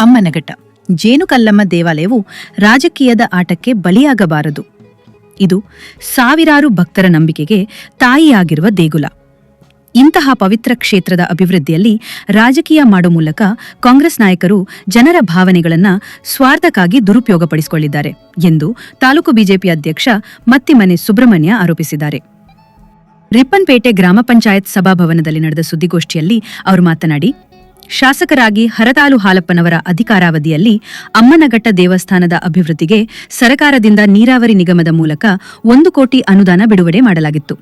ಅಮ್ಮನಘಟ್ಟ ಜೇನುಕಲ್ಲಮ್ಮ ದೇವಾಲಯವು ರಾಜಕೀಯದ ಆಟಕ್ಕೆ ಬಲಿಯಾಗಬಾರದು. ಇದು ಸಾವಿರಾರು ಭಕ್ತರ ನಂಬಿಕೆಗೆ ತಾಯಿಯಾಗಿರುವ ದೇಗುಲ. ಇಂತಹ ಪವಿತ್ರ ಕ್ಷೇತ್ರದ ಅಭಿವೃದ್ಧಿಯಲ್ಲಿ ರಾಜಕೀಯ ಮಾಡೋ ಮೂಲಕ ಕಾಂಗ್ರೆಸ್ ನಾಯಕರು ಜನರ ಭಾವನೆಗಳನ್ನು ಸ್ವಾರ್ಥಕ್ಕಾಗಿ ದುರುಪಯೋಗಪಡಿಸಿಕೊಳ್ಳಿದ್ದಾರೆ ಎಂದು ತಾಲೂಕು ಬಿಜೆಪಿ ಅಧ್ಯಕ್ಷ ಮತ್ತಿಮನೆ ಸುಬ್ರಹ್ಮಣ್ಯ ಆರೋಪಿಸಿದ್ದಾರೆ. ರಿಪ್ಪನ್ಪೇಟೆ ಗ್ರಾಮ ಪಂಚಾಯತ್ ಸಭಾಭವನದಲ್ಲಿ ನಡೆದ ಸುದ್ದಿಗೋಷ್ಠಿಯಲ್ಲಿ ಅವರು ಮಾತನಾಡಿ ಶಾಸಕರಾಗಿ ಹರತಾಲು ಹಾಲಪ್ಪನವರ ಅಧಿಕಾರಾವಧಿಯಲ್ಲಿ ಅಮ್ಮನಘಟ್ಟ ದೇವಸ್ಥಾನದ ಅಭಿವೃದ್ಧಿಗೆ ಸರಕಾರದಿಂದ ನೀರಾವರಿ ನಿಗಮದ ಮೂಲಕ ಒಂದು ಕೋಟಿ ಅನುದಾನ ಬಿಡುಗಡೆ ಮಾಡಲಾಗಿತ್ತು.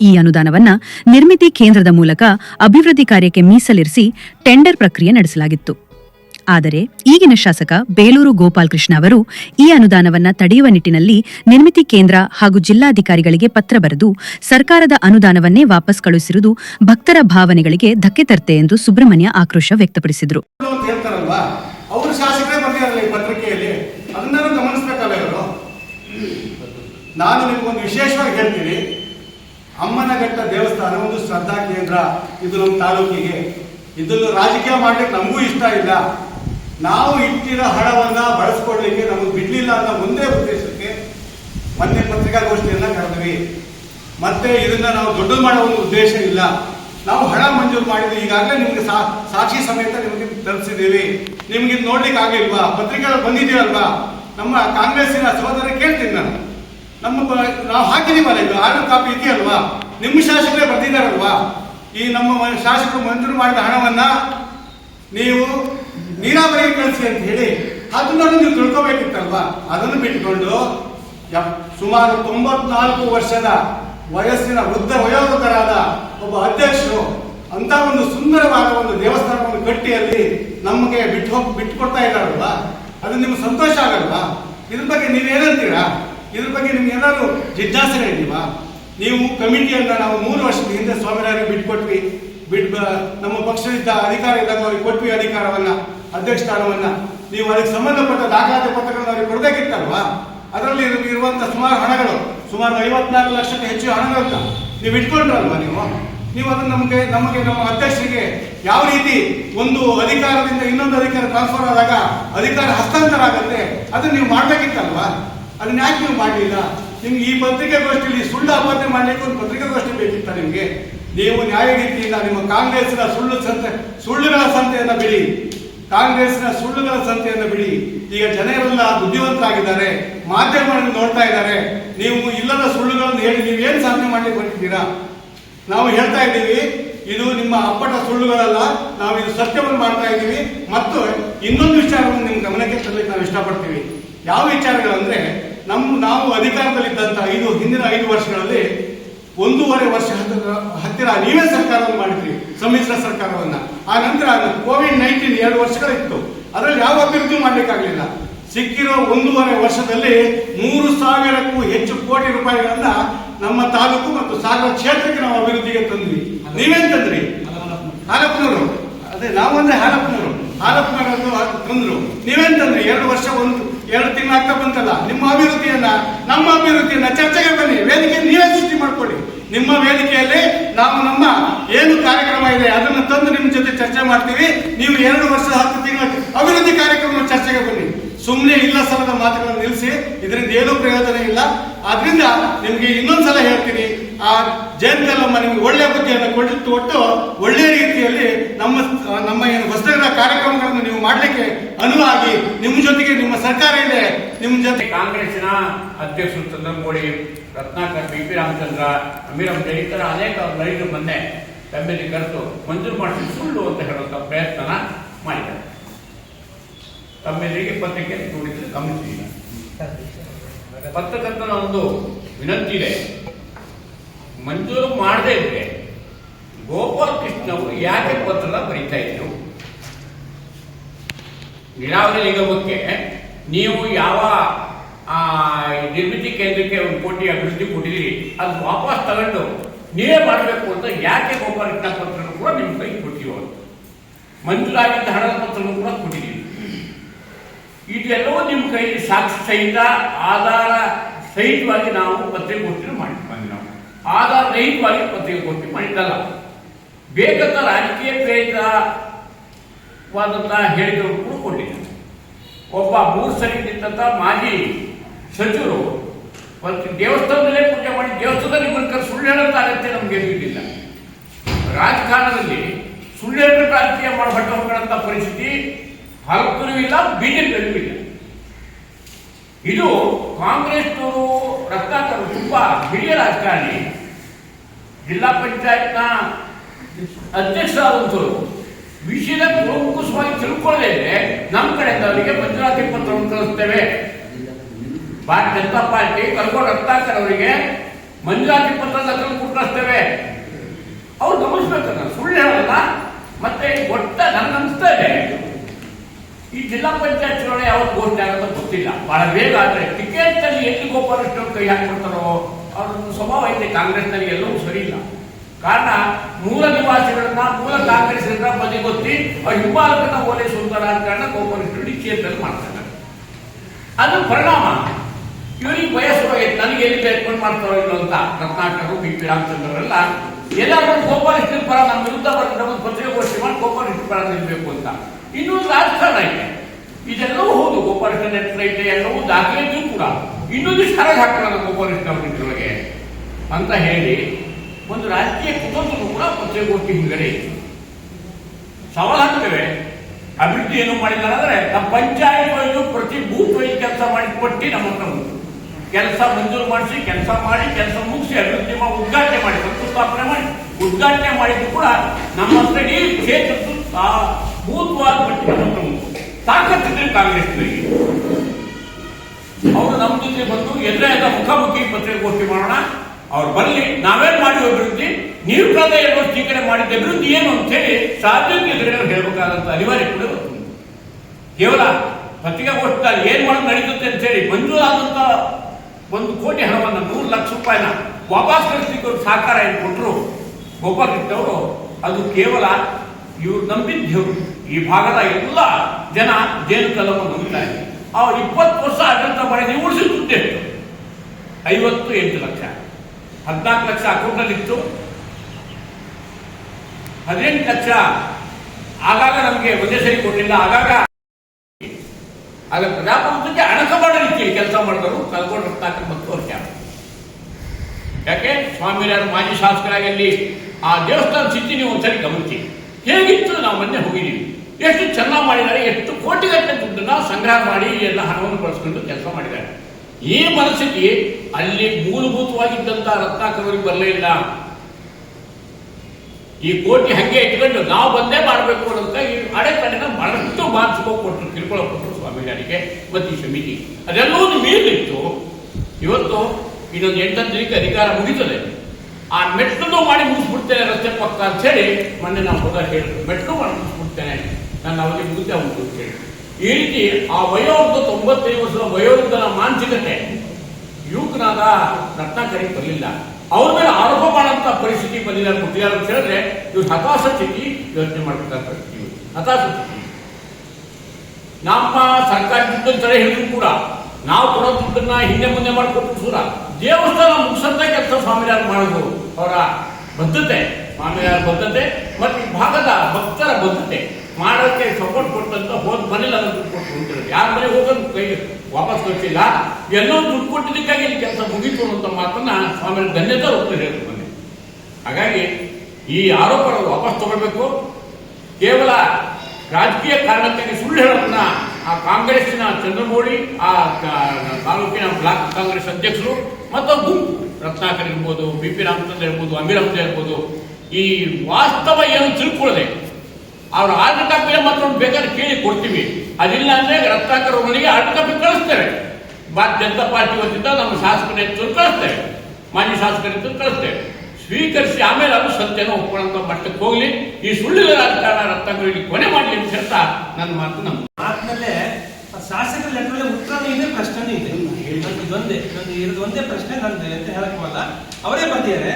ಈ ಅನುದಾನವನ್ನ ನಿರ್ಮಿತಿ ಕೇಂದ್ರದ ಮೂಲಕ ಅಭಿವೃದ್ಧಿ ಕಾರ್ಯಕ್ಕೆ ಮೀಸಲಿರಿಸಿ ಟೆಂಡರ್ ಪ್ರಕ್ರಿಯೆ ನಡೆಸಲಾಗಿತ್ತು. ಆದರೆ ಈಗಿನ ಶಾಸಕ ಬೇಲೂರು ಗೋಪಾಲಕೃಷ್ಣ ಅವರು ಈ ಅನುದಾನವನ್ನ ತಡೆಯುವ ನಿಟ್ಟಿನಲ್ಲಿ ನಿರ್ಮಿತಿ ಕೇಂದ್ರ ಹಾಗೂ ಜಿಲ್ಲಾಧಿಕಾರಿಗಳಿಗೆ ಪತ್ರ ಬರೆದು ಸರ್ಕಾರದ ಅನುದಾನವನ್ನೇ ವಾಪಸ್ ಕಳುಹಿಸಿರುವುದು ಭಕ್ತರ ಭಾವನೆಗಳಿಗೆ ಧಕ್ಕೆ ತರ್ತೆ ಎಂದು ಸುಬ್ರಹ್ಮಣ್ಯ ಆಕ್ರೋಶ ವ್ಯಕ್ತಪಡಿಸಿದರು. ನಾನು ನಿಮ್ಗೊಂದು ವಿಶೇಷವಾಗಿ ಹೇಳ್ತೀನಿ. ಅಮ್ಮನಘಟ್ಟ ದೇವಸ್ಥಾನ ಒಂದು ಶ್ರದ್ಧಾ ಕೇಂದ್ರ ಇದು ನಮ್ಮ ತಾಲೂಕಿಗೆ. ಇದನ್ನು ರಾಜಕೀಯ ಮಾಡ್ಲಿಕ್ಕೆ ನಮಗೂ ಇಷ್ಟ ಇಲ್ಲ. ನಾವು ಇಟ್ಟಿರೋ ಹಣವನ್ನ ಬಳಸ್ಕೊಳ್ಳಿಕ್ಕೆ ನಮಗೆ ಬಿಡ್ಲಿಲ್ಲ ಅಂತ ಒಂದೇ ಉದ್ದೇಶಕ್ಕೆ ಮೊನ್ನೆ ಪತ್ರಿಕಾಗೋಷ್ಠಿಯನ್ನ ಕರೆದ್ವಿ. ಮತ್ತೆ ಇದನ್ನ ನಾವು ದೊಡ್ಡ ಮಾಡೋ ಒಂದು ಉದ್ದೇಶ ಇಲ್ಲ. ನಾವು ಹಣ ಮಂಜೂರು ಮಾಡಿದ್ವಿ. ಈಗಾಗಲೇ ನಿಮ್ಗೆ ಸಾಕ್ಷಿ ಸಮೇತ ನಿಮಗೆ ತಲುಪಿಸಿದ್ದೀವಿ. ನಿಮ್ಗೆ ಇದು ನೋಡ್ಲಿಕ್ಕೆ ಆಗಿಲ್ವಾ? ಪತ್ರಿಕೆಗಳು ಬಂದಿದೆಯಲ್ವಾ ನಮ್ಮ ಕಾಂಗ್ರೆಸ್ಸಿನ ಸಹೋದರ ಕೇಳ್ತೀನಿ ನಾನು. ನಮ್ಮ ನಾವು ಹಾಕಿದೀವಲ್ಲ ಇದು. ಆರ್ಡರ್ ಕಾಪಿ ಇದೆಯಲ್ವಾ? ನಿಮ್ಮ ಶಾಸಕರೇ ಬರ್ತಿದ್ದಾರಲ್ವಾ ಈ ನಮ್ಮ ಶಾಸಕರು ಮಂಜೂರು ಮಾಡಿದ ಹಣವನ್ನ ನೀವು ನೀರಾವರಿಗೆ ಕಳಿಸಿ ಅಂತ ಹೇಳಿ ಅದನ್ನ ನೀವು ತಿಳ್ಕೊಬೇಕಿತ್ತಲ್ವಾ? ಅದನ್ನು ಬಿಟ್ಕೊಂಡು ಎಪ್- ಸುಮಾರು ತೊಂಬತ್ನಾಲ್ಕು ವರ್ಷದ ವಯಸ್ಸಿನ ವೃದ್ಧ ವಯೋವೃದ್ಧರಾದ ಒಬ್ಬ ಅಧ್ಯಕ್ಷರು ಅಂತ ಒಂದು ಸುಂದರವಾದ ಒಂದು ದೇವಸ್ಥಾನವನ್ನು ಕಟ್ಟಿ ಅಲ್ಲಿ ನಮಗೆ ಬಿಟ್ಟು ಹೋಗಿ ಬಿಟ್ಟು ಕೊಡ್ತಾ ಇದ್ದಾರಲ್ವಾ? ಅದು ನಿಮ್ಗೆ ಸಂತೋಷ ಆಗಲ್ವಾ? ಇದ್ರ ಬಗ್ಗೆ ನೀವೇನಂತೀರಾ? ಇದ್ರ ಬಗ್ಗೆ ನಿಮ್ಗೆ ಏನಾದ್ರು ಜಿಜ್ಞಾಸೆಗಳಿದೀವಾ ನೀವು ಕಮಿಟಿಯನ್ನ ನಾವು ಮೂರು ವರ್ಷದ ಹಿಂದೆ ಸ್ವಾಮಿನಾರಿಗೆ ಬಿಟ್ಕೊಟ್ವಿ. ಬಿಟ್ ನಮ್ಮ ಪಕ್ಷದಿಂದ ಅಧಿಕಾರ ಇದ್ದಾಗ ಅವ್ರಿಗೆ ಕೊಟ್ವಿ ಅಧಿಕಾರವನ್ನ. ಅಧ್ಯಕ್ಷ ಸ್ಥಾನವನ್ನ ನೀವು ಅದಕ್ಕೆ ಸಂಬಂಧಪಟ್ಟ ದಾಖಲಾತಿ ಪತ್ರಗಳನ್ನ ಅವರಿಗೆ ಕೊಡಬೇಕಿತ್ತಲ್ವಾ? ಅದರಲ್ಲಿ ಇರುವಂತಹ ಇರುವಂತ ಸುಮಾರು ಹಣಗಳು, ಸುಮಾರು ಐವತ್ನಾಲ್ಕು ಲಕ್ಷಕ್ಕೆ ಹೆಚ್ಚು ಹಣಗಳನ್ನ ನೀವು ಇಟ್ಕೊಂಡ್ರಲ್ವಾ ನೀವು? ನೀವು ಅದನ್ನ ನಮಗೆ ನಮಗೆ ನಮ್ಮ ಅಧ್ಯಕ್ಷರಿಗೆ ಯಾವ ರೀತಿ ಒಂದು ಅಧಿಕಾರದಿಂದ ಇನ್ನೊಂದು ಅಧಿಕಾರ ಟ್ರಾನ್ಸ್ಫರ್ ಆದಾಗ ಅಧಿಕಾರ ಹಸ್ತಾಂತರ ಆಗುತ್ತೆ, ಅದನ್ನ ನೀವು ಮಾಡ್ಬೇಕಿತ್ತಲ್ವಾ? ಅದನ್ನ ಯಾಕೆ ನೀವು ಮಾಡಲಿಲ್ಲ? ನಿಮ್ಗೆ ಈ ಪತ್ರಿಕಾಗೋಷ್ಠಿಯಲ್ಲಿ ಸುಳ್ಳು ಆಪಾದನೆ ಮಾಡ್ಲಿಕ್ಕೆ ಒಂದು ಪತ್ರಿಕಾಗೋಷ್ಠಿ ಬೇಕಿತ್ತ ನಿಮಗೆ? ನೀವು ನ್ಯಾಯ ರೀತಿಯಿಂದ ನಿಮ್ಮ ಕಾಂಗ್ರೆಸ್ನ ಸುಳ್ಳು ಸಂತೆ, ಸುಳ್ಳುಗಳ ಸಂತೆಯನ್ನು ಬಿಡಿ. ಕಾಂಗ್ರೆಸ್ನ ಸುಳ್ಳುಗಳ ಸಂತೆಯನ್ನು ಬಿಡಿ. ಈಗ ಜನರೆಲ್ಲ ಬುದ್ಧಿವಂತರಾಗಿದ್ದಾರೆ. ಮಾಧ್ಯಮಗಳನ್ನು ನೋಡ್ತಾ ಇದ್ದಾರೆ. ನೀವು ಇಲ್ಲದ ಸುಳ್ಳುಗಳನ್ನು ಹೇಳಿ ನೀವೇನು ಸಾಧನೆ ಮಾಡಿ ಬಂದಿದ್ದೀರಾ ನಾವು ಹೇಳ್ತಾ ಇದ್ದೀವಿ, ಇದು ನಿಮ್ಮ ಅಪ್ಪಟ ಸುಳ್ಳುಗಳಲ್ಲ, ನಾವು ಇದು ಸತ್ಯವನ್ನು ಮಾಡ್ತಾ ಇದ್ದೀವಿ ಮತ್ತು ಇನ್ನೊಂದು ವಿಚಾರವನ್ನು ನಿಮ್ಮ ಗಮನಕ್ಕೆ ತರಲಿಕ್ಕೆ ನಾವು ಇಷ್ಟಪಡ್ತೀವಿ. ಯಾವ ವಿಚಾರಗಳು ಅಂದ್ರೆ ನಮ್ಮ ನಾವು ಅಧಿಕಾರದಲ್ಲಿದ್ದಂತ ಐದು, ಹಿಂದಿನ ಐದು ವರ್ಷಗಳಲ್ಲಿ ಒಂದೂವರೆ ವರ್ಷ ಹತ್ತಿರ ಹತ್ತಿರ ನೀವೇ ಸರ್ಕಾರವನ್ನು ಮಾಡಿದ್ರಿ, ಸಮ್ಮಿಶ್ರ ಸರ್ಕಾರವನ್ನ. ಆ ನಂತರ ಕೋವಿಡ್ ನೈನ್ಟೀನ್ ಎರಡು ವರ್ಷಗಳಿತ್ತು. ಅದರಲ್ಲಿ ಯಾವ ಅಭಿವೃದ್ಧಿ ಮಾಡಲಿಕ್ಕಾಗಲಿಲ್ಲ. ಸಿಕ್ಕಿರೋ ಒಂದೂವರೆ ವರ್ಷದಲ್ಲಿ ಮೂರು ಸಾವಿರಕ್ಕೂ ಹೆಚ್ಚು ಕೋಟಿ ರೂಪಾಯಿಗಳನ್ನ ನಮ್ಮ ತಾಲೂಕು ಮತ್ತು ಸಾಗರ ಕ್ಷೇತ್ರಕ್ಕೆ ನಾವು ಅಭಿವೃದ್ಧಿಗೆ ತಂದ್ವಿ. ನೀವೇನ್ ತಂದ್ರಿ? ಹಾಲಪ್ಪನವರು. ಅದೇ, ನಾವೊಂದೇ ಹಾಲಪ್ಪನವರು. ಹಾಲಪ್ಪನವರು ತಂದ್ರು. ನೀವೇನ್ ತಂದ್ರಿ? ಎರಡು ವರ್ಷ ಒಂದು ಎರಡು ತಿಂಗಳು ಆಗ್ತಾ ಬಂತಲ್ಲ, ನಿಮ್ಮ ಅಭಿವೃದ್ಧಿಯನ್ನ, ನಮ್ಮ ಅಭಿವೃದ್ಧಿಯನ್ನ ಚರ್ಚೆಗೆ ಬನ್ನಿ, ವೇದಿಕೆ ನೀವೇ ಸೃಷ್ಟಿ ಮಾಡ್ಕೊಳ್ಳಿ. ನಿಮ್ಮ ವೇದಿಕೆಯಲ್ಲಿ ನಾವು ನಮ್ಮ ಏನು ಕಾರ್ಯಕ್ರಮ ಇದೆ, ಅದನ್ನು ತಂದು ನಿಮ್ಮ ಜೊತೆ ಚರ್ಚೆ ಮಾಡ್ತೀವಿ. ನೀವು ಎರಡು ವರ್ಷ, ಹತ್ತು ತಿಂಗಳ ಅಭಿವೃದ್ಧಿ ಕಾರ್ಯಕ್ರಮ ಚರ್ಚೆಗೆ ಬನ್ನಿ. ಸುಮ್ಮನೆ ಇಲ್ಲ ಸಲದ ಮಾತುಗಳನ್ನು ನಿಲ್ಲಿಸಿ ಇದರಿಂದ ಏನೂ ಪ್ರಯೋಜನ ಇಲ್ಲ. ಆದ್ರಿಂದ ನಿಮಗೆ ಇನ್ನೊಂದ್ಸಲ ಹೇಳ್ತೀನಿ ಆ ಜಯಂತ್ ನಿಮಗೆ ನಿಮ್ಗೆ ಒಳ್ಳೆಯ ಬುದ್ಧಿಯನ್ನು ಕೊಟ್ಟು ಒಟ್ಟು ಒಳ್ಳೆಯ ರೀತಿಯಲ್ಲಿ ನಮ್ಮ ನಮ್ಮ ಏನು ಹೊಸದಾದ ಕಾರ್ಯಕ್ರಮಗಳನ್ನು ನೀವು ಮಾಡಲಿಕ್ಕೆ ಅನುವಾಗಿ ನಿಮ್ಮ ಜೊತೆಗೆ ನಿಮ್ಮ ಸರ್ಕಾರ ಇದೆ. ನಿಮ್ಮ ಜೊತೆ ಕಾಂಗ್ರೆಸ್ಸಿನ ಅಧ್ಯಕ್ಷರು ಚಂದ್ರಮೌಳಿ ರತ್ನಾಕರ್ ಬಿ ಪಿ ರಾಮಚಂದ್ರ ಅಮೀರ್ ಇತರ ಈ ಥರ ಅನೇಕ ರೈತರು ಮೊನ್ನೆ ಬೆಂಬಲಿ ಕರೆದು ಮಂಜೂರು ಮಾಡಿಸಿ ಸುಳ್ಳು ಅಂತ ಹೇಳುವಂಥ ಪ್ರಯತ್ನ ಮಾಡಿದ್ದಾರೆ. ತಮ್ಮೆಲ್ಲರಿಗೆ ಪತ್ರಿಕೆ ನೋಡಿದ್ರೆ ಗಮನಿಸಿದ್ದೀನಿ ಪತ್ರಕರ್ತನ ಒಂದು ವಿನಂತಿ ಇದೆ. ಮಂಜೂರು ಮಾಡದೇ ಇದ್ರೆ ಗೋಪಾಲಕೃಷ್ಣ ಅವರು ಯಾಕೆ ಪತ್ರನ ಬರೀತಾ ಇದ್ರು? ನೀರಾವರಿ ನಿಗಮಕ್ಕೆ ನೀವು ಯಾವ ನಿರ್ಮಿತಿ ಕೇಂದ್ರಕ್ಕೆ ಒಂದು ಕೋಟಿ ಅಭಿವೃದ್ಧಿ ಕೊಟ್ಟಿರಿ ಅದು ವಾಪಸ್ ತಗೊಂಡು ನೀವೇ ಮಾಡಬೇಕು ಅಂತ ಯಾಕೆ ಗೋಪಾಲಕೃಷ್ಣ ಪತ್ರ ಕೂಡ ನಿಮ್ಮ ಕೈ ಕೊಟ್ಟಿರೋದು ಮಂಜೂರಾಗಿದ್ದ ಹಣದ ಪತ್ರನೂ ಕೂಡ ಕೊಟ್ಟಿದ್ದೀವಿ ಇದೆಲ್ಲವೂ ನಿಮ್ಮ ಕೈಯಲ್ಲಿ ಸಾಕ್ಷಿ ಸಹಿತ, ಆಧಾರ ಸಹಿತವಾಗಿ ನಾವು ಪತ್ರಿಕೋಷ್ಠಿ ಮಾಡಿ ಬಂದ್ವಿ ಆಧಾರ ರಹಿತವಾಗಿ ಕೊಟ್ಟು ಮಾಡಿದ್ದಲ್ಲ. ಬೇಕಂತ ರಾಜಕೀಯ ಪ್ರೇರಿತವಾದಂತಹ ಹೇಳಿಕೆಗಳು ಕೂಡ ಕೊಟ್ಟಿದ್ದಾರೆ ಒಬ್ಬ ಮೂರು ಸರಿ ನಿಂತ ಮಾಜಿ ಸಚಿವರು ದೇವಸ್ಥಾನದಲ್ಲೇ ಪೂಜೆ ಮಾಡಿ ದೇವಸ್ಥಾನದಲ್ಲಿ ಬಂದ ಸುಳ್ಳು ಹೇಳೋಂಥ ಅಗತ್ಯ ನಮ್ಗೆ ಇರಲಿಲ್ಲ ರಾಜಕಾರಣದಲ್ಲಿ ಸುಳ್ಳು ರಾಜಕೀಯ ಮಾಡಿ ಪರಿಸ್ಥಿತಿ ಹಲಕ್ಕೂ ಇಲ್ಲ, ಬಿಜೆಪಿಯಲ್ಲೂ ಇದು ಕಾಂಗ್ರೆಸ್ನವರು ರತ್ನಾಕರ್ ತುಂಬಾ ಹಿರಿಯ ರಾಜಕಾರಣಿ ಜಿಲ್ಲಾ ಪಂಚಾಯತ್ನ ಅಧ್ಯಕ್ಷರಾದಂಥವ್ರು ವಿಷಯದ ಕೂಲಂಕುಷವಾಗಿ ತಿಳ್ಕೊಳ್ಳದೆ ನಮ್ಮ ಕಡೆಯಿಂದ ಅವರಿಗೆ ಮಂಜುನಾಥಿ ಪತ್ರವನ್ನು ಕಳಿಸ್ತೇವೆ. ಭಾರತೀಯ ಜನತಾ ಪಾರ್ಟಿ ಕಲ್ಗೋಡ್ ರತ್ನಾಕರ್ ಅವರಿಗೆ. ಮಂಜುನಾಥಿ ಪತ್ರ ನಕಲು ಕೊಟ್ಟಿಸ್ತೇವೆ ಅವ್ರು ಗಮನಿಸ್ಬೇಕನ್ನ ಸುಳ್ಳು ಹೇಳಲ್ಲ ಮತ್ತೆ ಒಟ್ಟ ನನಗನ್ನಿಸ್ತಾ ಇದೆ. ಈ ಜಿಲ್ಲಾ ಪಂಚಾಯತ್ ಚುನಾವಣೆ ಯಾವ ಘೋಷಣೆ ಆಗುತ್ತೆ ಗೊತ್ತಿಲ್ಲ. ಬಹಳ ಬೇಗ ಆದ್ರೆ ಟಿಕೆಟ್ ಅಲ್ಲಿ ಎಲ್ಲಿ ಗೋಪಾಲಕೃಷ್ಣ ಕೈ ಹಾಕ್ಬಿಡ್ತಾರೋ ಅವ್ರ ಸ್ವಭಾವ ಐತೆ. ಕಾಂಗ್ರೆಸ್ನಲ್ಲಿ ಎಲ್ಲವೂ ಸರಿ ಇಲ್ಲ. ಕಾರಣ ಮೂಲ ನಿವಾಸಿಗಳನ್ನ, ಮೂಲ ಕಾಂಗ್ರೆಸ್ಸಿನ ಬದಿಗೊತ್ತಿ ಅವ್ರ ಹಿಂಬಾಲಕನ ಅಂತ ಕಾರಣ ಗೋಪಾಲಕೃಷ್ಣ ಕ್ಷೇತ್ರದಲ್ಲಿ ಮಾಡ್ತಾರೆ. ಅದು ಪರಿಣಾಮ. ಇವರಿಗೆ ವಯಸ್ಸು ಹೋಗೈತೆ. ನನಗೆ ಎಲ್ಲಿ ಬೇಕು ಮಾಡ್ತಾರೋ ಇಲ್ಲ ಅಂತ ರತ್ನಾಕರು ಬಿ ಪಿ ರಾಮಚಂದ್ರರೆಲ್ಲ ಎಲ್ಲರೂ ಗೋಪಾಲಕೃಷ್ಣ ಪರ ನಮ್ಮ ವಿರುದ್ಧ ಬರ್ತಾರೆ ಪತ್ರಿಕಾಗೋಷ್ಠಿ ಮಾಡಿ ಗೋಪಾಲಕೃಷ್ಣ ಪರ ನಿಲ್ಬೇಕು ಅಂತ. ಇನ್ನೊಂದು ರಾಜಕಾರಣ ಇದೆ. ಇದೆಲ್ಲವೂ ಹೌದು ಗೋಪಾಲಕೃಷ್ಣ ನೆಟ್ಟ ಐತೆ ಎಲ್ಲವೂ ದಾಖಲೆಯೂ ಕೂಡ. ಇನ್ನೊಂದಿಷ್ಟು ಹರಗೆ ಹಾಕೋಣ ಗೋಪಾಲಕೃಷ್ಣ ಅವರಿದ್ರೊಳಗೆ ಅಂತ ಹೇಳಿ, ಒಂದು ರಾಜಕೀಯ ಕುಟುಂಬ ಕೂಡ ಪತ್ರಿಕಾಗೋಷ್ಠಿ ಹಿಂಗಡೆ ಇತ್ತು. ಸವಾಲು ಹಾಕ್ತೇವೆ. ಅಭಿವೃದ್ಧಿ ಏನು ಮಾಡಿದ್ದಾರೆ ಅಂದ್ರೆ ನಮ್ಮ ಪಂಚಾಯತ್ ಪ್ರತಿ ಬೂತ್ ಕೆಲಸ ಮಾಡಿ ಕೊಟ್ಟು ನಮ್ಮ ಕೆಲಸ ಮಂಜೂರು ಮಾಡಿಸಿ, ಕೆಲಸ ಮಾಡಿ, ಕೆಲಸ ಮುಗಿಸಿ ಅಭಿವೃದ್ಧಿ ಮಾಡಿ, ಉದ್ಘಾಟನೆ ಮಾಡಿ ಶಂಕುಸ್ಥಾಪನೆ ಮಾಡಿ. ಉದ್ಘಾಟನೆ ಮಾಡಿದ್ದು ಕೂಡ ನಮ್ಮ ಹತ್ರ ಇಡೀ ಕ್ಷೇತ್ರದ್ದು ಆ ಬೂತ್ ವಾರ ಪಟ್ಟಿ ನಮ್ಮ ಹತ್ರ ತಾಕತ್ತಿದ್ರೆ ಕಾಂಗ್ರೆಸ್ನವರಿಗೆ ಅವರು ನಮ್ಮ ಜೊತೆ ಬಂದು ಎದುರಾದ ಮುಖಾಮುಖಿ ಪತ್ರಿಕಾಗೋಷ್ಠಿ ಮಾಡೋಣ. ಅವ್ರು ಬರಲಿ ನಾವೇನ್ ಮಾಡಿದ ಅಭಿವೃದ್ಧಿ? ನೀವು ಕಳೆದ ಎರಡು ವರ್ಷ ಈ ಕಡೆ ಮಾಡಿದ್ದ ಅಭಿವೃದ್ಧಿ ಏನು ಅಂತ ಹೇಳಿ ಸಾಧ್ಯಕ್ಕೆ ಎದುರುಗಡೆ ಹೇಳಬೇಕಾದಂತ ಅನಿವಾರ್ಯ ಕೂಡ. ಕೇವಲ ಪತ್ರಿಕಾಗೋಷ್ಠಿಯಲ್ಲಿ ಏನ್ ಮಾಡೋದು ನಡೀತದೆ ಅಂತ ಹೇಳಿ ಮಂಜೂರಾದಂತ ಒಂದು ಕೋಟಿ ಹಣವನ್ನು ನೂರು ಲಕ್ಷ ರೂಪಾಯಿನ ವಾಪಸ್ ಕಳಿಸ್ಲಿಕ್ಕೆ ಸಹಕಾರ ಏನು ಕೊಟ್ಟರು ಗೋಪಾಲಕೃಷ್ಣ ಅವರು, ಅದು ಕೇವಲ ಇವ್ರು ನಂಬಿದ್ದೇವರು. ಈ ಭಾಗದ ಎಲ್ಲ ಜನ ಜೇನು ಕಲವನ್ನು ನಂಬ್ತಾರೆ ಅವ್ರು ಇಪ್ಪತ್ತು ವರ್ಷ ಆಡಳಿತ ಮಾಡಿ ನೀವು ಉಳಿಸಿ ದುಡ್ಡೆಷ್ಟು ಐವತ್ತು ಎಂಟು ಲಕ್ಷ. ಹದಿನಾಲ್ಕು ಲಕ್ಷ ಅಕೌಂಟಲ್ಲಿತ್ತು ಹದಿನೆಂಟು ಲಕ್ಷ ಆಗಾಗ ನಮಗೆ ಒಂದೇ ಸರಿ ಕೊಡಲಿಲ್ಲ ಆಗಾಗ ಆಗ ಪ್ರಜಾಪ್ರಭುತ್ವಕ್ಕೆ ಅಣಕ ಮಾಡಲಿಕ್ಕೆ ಕೆಲಸ ಮಾಡಿದವರು ಕಲ್ಕೊಂಡು ಮತ್ತು ವರ್ಷ ಯಾಕೆ? ಸ್ವಾಮಿಯವರು ಮಾಜಿ ಶಾಸಕರಾಗಿ ಅಲ್ಲಿ ಆ ದೇವಸ್ಥಾನ ಸ್ಥಿತಿ ನೀವು ಒಂದ್ಸರಿ ಗಮನಿಸಿ. ಹೇಗಿತ್ತು ನಾವು ಮೊನ್ನೆ ಹೋಗಿದ್ದೀವಿ. ಎಷ್ಟು ಚೆನ್ನಾಗಿ ಮಾಡಿದ್ದಾರೆ, ಎಷ್ಟು ಕೋಟಿಗಟ್ಟಲೆ ದುಡ್ಡನ್ನ ಸಂಗ್ರಹ ಮಾಡಿ ಎಲ್ಲ ಹಣವನ್ನು ಬಳಸ್ಕೊಂಡು ಕೆಲಸ ಮಾಡಿದ್ದಾರೆ. ಈ ಮನಸ್ಸಿಗೆ ಅಲ್ಲಿ ಮೂಲಭೂತವಾಗಿದ್ದಂಥ ರತ್ನಾಕರವರಿಗೆ ಬರಲೇ ಇಲ್ಲ. ಈ ಕೋಟಿ ಹಂಗೆ ಇಟ್ಕೊಂಡು ನಾವು ಬಂದೇ ಮಾಡಬೇಕು ಅಂತ ಈ ಅಡೆತಡೆನ ಬಹಳಷ್ಟು ಮಾರ್ಚ್ಕೊ ಕೊಟ್ಟರು ತಿಳ್ಕೊಳ್ಳೋ ಕೊಟ್ಟರು ಸ್ವಾಮಿಗಳಿಗೆ ಮತ್ತು ಈ ಸಮಿತಿ. ಅದೆಲ್ಲವೂ ಮೀರಿತ್ತು ಇವತ್ತು ಇನ್ನೊಂದು ಎಂಟತ್ತು ದಿನಕ್ಕೆ ಅಧಿಕಾರ ಮುಗಿತದೆ. ಆ ಮೆಟ್ಲು ಮಾಡಿ ಮುಗಿಸ್ಬಿಡ್ತೇನೆ ರಸ್ತೆ ಪಕ್ಕ ಅಂತ ಹೇಳಿ ಮೊನ್ನೆ ನಾವು ಹೋದಾಗ ಹೇಳಿದ್ರು. ಮೆಟ್ಲು ಮಾಡಿ ನನ್ನ ಅವಧಿ ಮುಗಿತಾ ಉಂಟು ಅಂತ ಹೇಳಿ. ಈ ರೀತಿ ಆ ವಯೋವೃದ್ಧ ತೊಂಬತ್ತೈದು ವರ್ಷದ ವಯೋವೃದ್ಧನ ಮಾನಸಿಕತೆ ಯುವಕನಾದ ರತ್ನಾಕರಿ ಬರಲಿಲ್ಲ. ಅವ್ರ ಮೇಲೆ ಆರೋಪ ಮಾಡುವಂತ ಪರಿಸ್ಥಿತಿ ಬಂದಿಲ್ಲ ಕೊಟ್ಟಿಲ್ಲ ಅಂತ ಹೇಳಿದ್ರೆ ಇವ್ರು ಹತಾಶ ಸ್ಥಿತಿ ಯೋಚನೆ ಮಾಡಬೇಕಾದ ಪರಿಸ್ಥಿತಿ ಹತಾಶ ಸ್ಥಿತಿ ನಮ್ಮ ಸರ್ಕಾರ ದುಡ್ಡು ಕೂಡ ನಾವು ಕೊಡೋ ದುಡ್ಡನ್ನ ಹಿಂದೆ ಮುಂದೆ ಮಾಡಿಕೊಟ್ಟು ಸೂರ. ದೇವಸ್ಥಾನ ಮುಗಿಸಂತ ಕೆಲಸ ಸ್ವಾಮಿಯಾರು ಮಾಡೋದು ಅವರ ಬದ್ಧತೆ, ಸ್ವಾಮಿಯಾರ ಬದ್ಧತೆ, ಮತ್ತು ಭಾಗದ ಭಕ್ತರ ಬದ್ಧತೆ. ಮಾಡೋಕ್ಕೆ ಸಪೋರ್ಟ್ ಕೊಟ್ಟಂತ ಹೋದ್ ಮನೇಲಿ ಅದನ್ನು ದುಡ್ಡು ಕೊಟ್ಟು ಹೊಂಟಿರೋದು ಯಾರ ಮನೆ ಹೋಗೋದು? ಕೈ ವಾಪಸ್ ಕೊಟ್ಟಿಲ್ಲ ಎಲ್ಲೋ ದುಡ್ಡು ಕೊಟ್ಟಿದ್ದಕ್ಕಾಗಿ ಇಲ್ಲಿ ಕೆಲಸ ಮುಗಿತು ಅಂತ ಮಾತನ್ನ ಸ್ವಾಮಿ ಧನ್ಯತೆ ಉತ್ತರ ಹೇಳಿದ್ರು ಮನೆ ಹಾಗಾಗಿ ಈ ಆರೋಪಗಳು ವಾಪಸ್ ತಗೊಳ್ಬೇಕು. ಕೇವಲ ರಾಜಕೀಯ ಕಾರಣಕ್ಕಾಗಿ ಸುಳ್ಳು ಹೇಳೋದನ್ನ ಆ ಕಾಂಗ್ರೆಸ್ಸಿನ ಚಂದ್ರಮೌಳಿ, ಆ ತಾಲೂಕಿನ ಬ್ಲಾಕ್ ಕಾಂಗ್ರೆಸ್ ಅಧ್ಯಕ್ಷರು ಮತ್ತು ಗುಂಪು ರತ್ನಾಕರ್ ಇರ್ಬೋದು, ಬಿ ಪಿ ರಾಮಚಂದ್ರ ಇರ್ಬೋದು, ಅಮೀರ್ ಇರ್ಬೋದು, ಈ ವಾಸ್ತವ ಏನು ತಿಳ್ಕೊಳ್ಳದೆ ಅವ್ರ ಆರ್ಡರ್ ಕಾಪಿ ಮಾತ್ರ ಬೇಕಾದ್ರೆ ಕೇಳಿ ಕೊಡ್ತೀವಿ. ಅದಿಲ್ಲ ಅಂದ್ರೆ ರತ್ನಾಕರ್ ಅವರಿಗೆ ಆರ್ಡರ್ ಕಾಪಿ ಕಳಿಸ್ತೇವೆ ಭಾರತೀಯ ಜನತಾ ಪಾರ್ಟಿ ವತಿಯಿಂದ ನಮ್ಮ ಶಾಸಕರ ಹೆಸರು ಕಳಿಸ್ತೇವೆ ಮಾಜಿ ಶಾಸಕರ ಹೆಸರು ಕಳಿಸ್ತೇವೆ ಸ್ವೀಕರಿಸಿ ಆಮೇಲೆ ಅದು ಸತ್ಯನ ಒಪ್ಕೊಳ್ಳೋ ಮಟ್ಟಕ್ಕೆ ಹೋಗ್ಲಿ. ಈ ಸುಳ್ಳಿನ ರಾಜಕಾರಣ ರತ್ನಾಕರಿಗೆ ಕೊನೆ ಮಾಡಲಿ ಅಂತ ಹೇಳ್ತಾ ನನ್ನ ಮಾತು ನಮ್ಮ ಆದ್ಮೇಲೆ ಆ ಶಾಸಕರ ಲೆಕ್ಕದಲ್ಲಿ ಉತ್ತರನೂ ಇದೆ ಪ್ರಶ್ನೆ ಇದೆ. ಇದೊಂದೇ ಇರೋದು ಒಂದೇ ಪ್ರಶ್ನೆ ನಂದು ಅಂತ ಹೇಳಕ್ ಅವರೇ ಬರ್ದಿದ್ದಾರೆ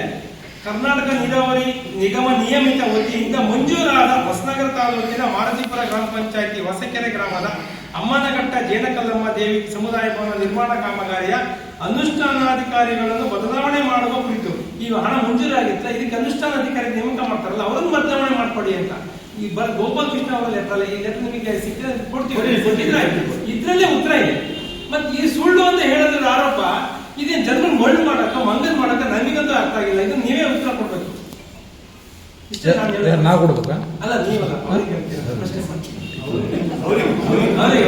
ಕರ್ನಾಟಕ ನೀರಾವರಿ ನಿಗಮ ನಿಯಮಿತ ವತಿಯಿಂದ ಮಂಜೂರಾದ ಹೊಸನಗರ ತಾಲೂಕಿನ ಮಾರುತಿಪುರ ಗ್ರಾಮ ಪಂಚಾಯಿತಿ ಹೊಸಕೆರೆ ಗ್ರಾಮದ ಅಮ್ಮನಘಟ್ಟ ಜೇನಕಲ್ಲಮ್ಮ ದೇವಿ ಸಮುದಾಯ ಭವನ ನಿರ್ಮಾಣ ಕಾಮಗಾರಿಯ ಅನುಷ್ಠಾನಾಧಿಕಾರಿಗಳನ್ನು ಬದಲಾವಣೆ ಮಾಡುವ ಕುರಿತು ಈ ಹಣ ಮಂಜೂರಾಗಿತ್ತು ಇದಕ್ಕೆ ಅನುಷ್ಠಾನ ಅಧಿಕಾರಿ ನೇಮಕ ಮಾಡ್ತಾರಲ್ಲ ಅವರನ್ನು ಬದಲಾವಣೆ ಮಾಡ್ಕೊಡಿ ಅಂತ. ಈ ಬರ ಗೋಪಾಲ್ ಕೃಷ್ಣ ಅವರ ಲೆಟರ್ ಅಲ್ಲ ಈ ಲೆಟರ್ ನಿಮಗೆ ಸಿಕ್ಕಿದ್ರೆ ಕೊಡ್ತೀವಿ. ಇದ್ರಲ್ಲೇ ಉತ್ತರ ಇದೆ. ಮತ್ತೆ ಈ ಸುಳ್ಳು ಅಂತ ಹೇಳಿದ್ರೆ ಆರೋಪ ಇದೇನ್ ಜನರು ಮಳ್ಳು ಮಾಡಕ್ಕ ಮಂಗನ್ ಮಾಡಕ್ಕ ನನಗಂತೂ ಅರ್ಥ ಆಗಿಲ್ಲ. ಇದನ್ನ ನೀವೇ ಉತ್ತರ ಕೊಡ್ಬೇಕು. ನಾ ಕೊಡ್ಬೇಕಾ? ಅಲ್ಲ ನೀವಲ್ಲ. ಅವ್ರಿಗೆ ಹೇಳ್ತೀರಾ? ಪ್ರಶ್ನೆ ಮಾಡಿ ಅವ್ರಿಗೆ- ಅವ್ರಿಗೆ- ಅವ್ರಿಗೆ